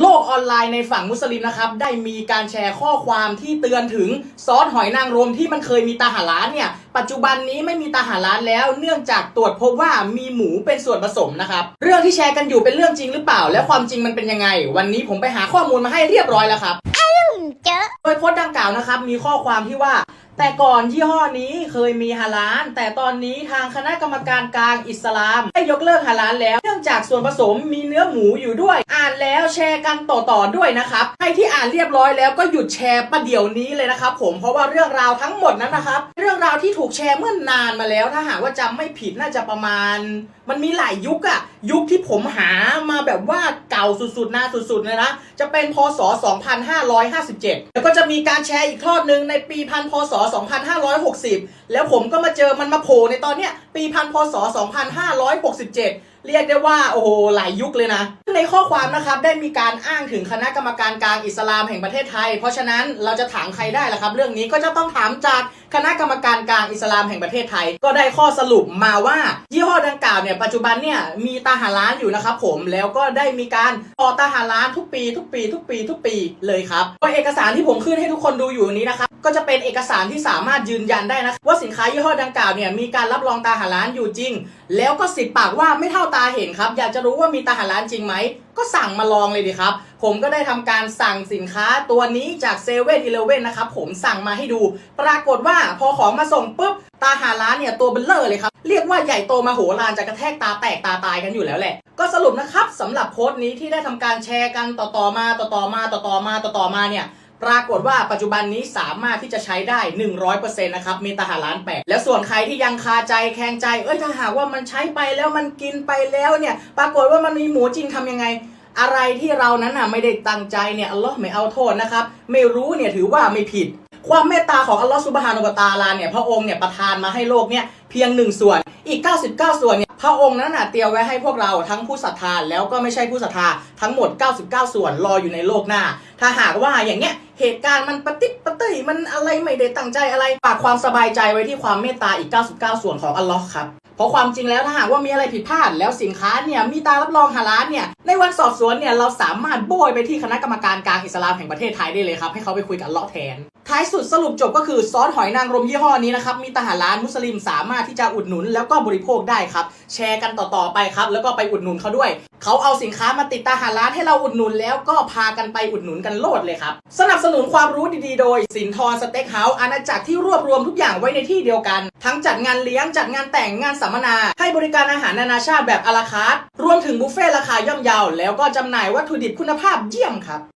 โลกออนไลน์ในฝั่งมุสลิมนะครับ ได้มีการแชร์ข้อความที่เตือนถึงซอสหอยนางรมที่มันเคยมีตาหาร้านเนี่ย ปัจจุบันนี้ไม่มีตาหาร้านแล้ว เนื่องจากตรวจพบว่ามีหมูเป็นส่วนผสมนะครับ เรื่องที่แชร์กันอยู่เป็นเรื่องจริงหรือเปล่า และความจริงมันเป็นยังไง วันนี้ผมไปหาข้อมูลมาให้เรียบร้อยแล้วครับเจอโดยโพสต์ดังกล่าวนะครับ มีข้อความที่ว่าแต่ก่อนยี่ห้อนี้เคยมีฮาลาลแต่ตอนนี้ทางคณะกรรมการกลางอิสลามได้ยกเลิกฮาลาลแล้ว จากส่วนผสมมีเนื้อหมูอยู่ด้วย อ่านแล้วแชร์กันต่อๆด้วยนะครับใครที่อ่านเรียบร้อยแล้วก็หยุดแชร์ประเดี๋ยวนี้เลยนะครับผมเพราะว่าเรื่องราวทั้งหมดนั้นนะครับ เรื่องราวที่ถูกแชร์เมื่อนานมาแล้ว ถ้าหากว่าจำไม่ผิดน่าจะประมาณ มันมีหลายยุคอะยุคที่ผมหามาแบบว่าเก่าสุดๆน้าสุดๆเลยนะจะเป็นพศ 2557 แล้วก็จะมีการแชร์อีกทอดหนึ่งในปีพันพศ 2560 แล้วผมก็มาเจอมันมาโผล่ในตอนเนี้ยปีพันพศ 2567 เรียกได้ว่าโอ้โหหลายยุคเลยนะ ในข้อความนะครับได้มีการอ้างถึงคณะกรรมการกลางอิสลามแห่งประเทศไทย เพราะฉะนั้นเราจะถามใครได้ล่ะครับ เรื่องนี้ก็จะต้องถามจากคณะกรรมการกลางอิสลามแห่งประเทศไทย ก็ได้ข้อสรุปมาว่า ยี่ห้อดังกล่าวเนี่ยปัจจุบันเนี่ยมีตาหาร้านอยู่นะครับผมแล้วก็ได้มีการต่อตาหาร้านทุกปี ทุกปี ทุกปี ทุกปีเลยครับก็เอกสารที่ผมขึ้นให้ทุกคนดูอยู่นี้นะครับ ก็จะเป็นเอกสารที่สามารถยืนยันได้นะว่าสินค้ายี่ห้อดังกล่าวเนี่ยมีการรับรองตาหาร้านอยู่จริง แล้วก็สิบปากว่าไม่เท่าตาเห็นครับ อยากจะรู้ว่ามีตาหาร้านจริงไหมก็สั่งมาลองเลยดีครับ ผมก็ได้ทำการสั่งสินค้าตัวนี้จากเซเว่นอีเลเว่นนะครับผมสั่งมาให้ดู ปรากฏว่าพอของมาส่งปุ๊บตาหาร้านเนี่ยตัวเบลเลอร์เลยครับ เรียกว่าใหญ่โตมาโหฬารจะกระแทกตาแตกตาตายกันอยู่แล้วแหละก็สรุปนะครับสำหรับโพสต์นี้ที่ได้ทำการแชร์กันต่อๆมาต่อๆมาต่อๆมาต่อๆมาเนี่ย ปรากฏว่าปัจจุบันนี้สามารถที่จะใช้ได้ 100%นะครับมีตาหาร้านแปดแล้วส่วนใครที่ยังคาใจแข็งใจ เอ้ยถ้าหากว่ามันใช้ไปแล้วมันกินไปแล้วเนี่ยปรากฏว่ามันมีหมูจริงทำยังไงอะไรที่เรานั้นน่ะไม่ได้ตั้งใจเนี่ยอัลลอฮ์ไม่เอาโทษนะครับไม่รู้เนี่ยถือว่าไม่ผิด ความเมตตาของอัลลอฮ์ซุบฮานุวะตาลาเนี่ยพระองค์เนี่ยประทานมาให้โลกเนี่ยเพียงหนึ่งส่วนอีก 99 ส่วนเนี่ยพระองค์นั้นน่ะเตรียมไว้ให้พวกเราทั้งผู้ศรัทธาแล้วก็ไม่ใช่ผู้ศรัทธาทั้งหมด 99 ส่วนรออยู่ในโลกหน้า ถ้าหากว่าอย่างเงี้ย เหตุการณ์มันปะติดปะเตยมันอะไรไม่ได้ตั้งใจอะไรฝากความสบายใจไว้ที่ความเมตตาอีก 99 ส่วนของอัลลอฮ์ครับเพราะความจริงแล้วถ้าหากว่ามีอะไรผิดพลาดแล้วสินค้าเนี่ยมีตารับรองฮาลาลเนี่ยในวันสอบสวนเนี่ยเราสามารถโบยไปที่คณะกรรมการกลางอิสลามแห่งประเทศไทยได้เลยครับให้เขาไปคุยกับอัลเลาะห์แทน ท้ายสุดสรุปจบก็คือซอสหอยนางรมยี่ห้อนี้นะครับ มีตหาร้านมุสลิมสามารถที่จะอุดหนุนแล้วก็บริโภคได้ครับ แชร์กันต่อๆไปครับ แล้วก็ไปอุดหนุนเขาด้วย เขาเอาสินค้ามาติดตาหาร้านให้เราอุดหนุนแล้วก็พากันไปอุดหนุนกันโลดเลยครับ สนับสนุนความรู้ดีๆ โดย สินทรสเต็กเฮาส์อาณาจักรที่รวบรวมทุกอย่างไว้ในที่เดียวกัน ทั้งจัดงานเลี้ยงจัดงานแต่งงานสัมมนา ให้บริการอาหารนานาชาติแบบอาราคาร์ทรวมถึงบุฟเฟ่ต์ราคาย่อมเยาแล้วก็จำหน่ายวัตถุดิบคุณภาพเยี่ยมครับ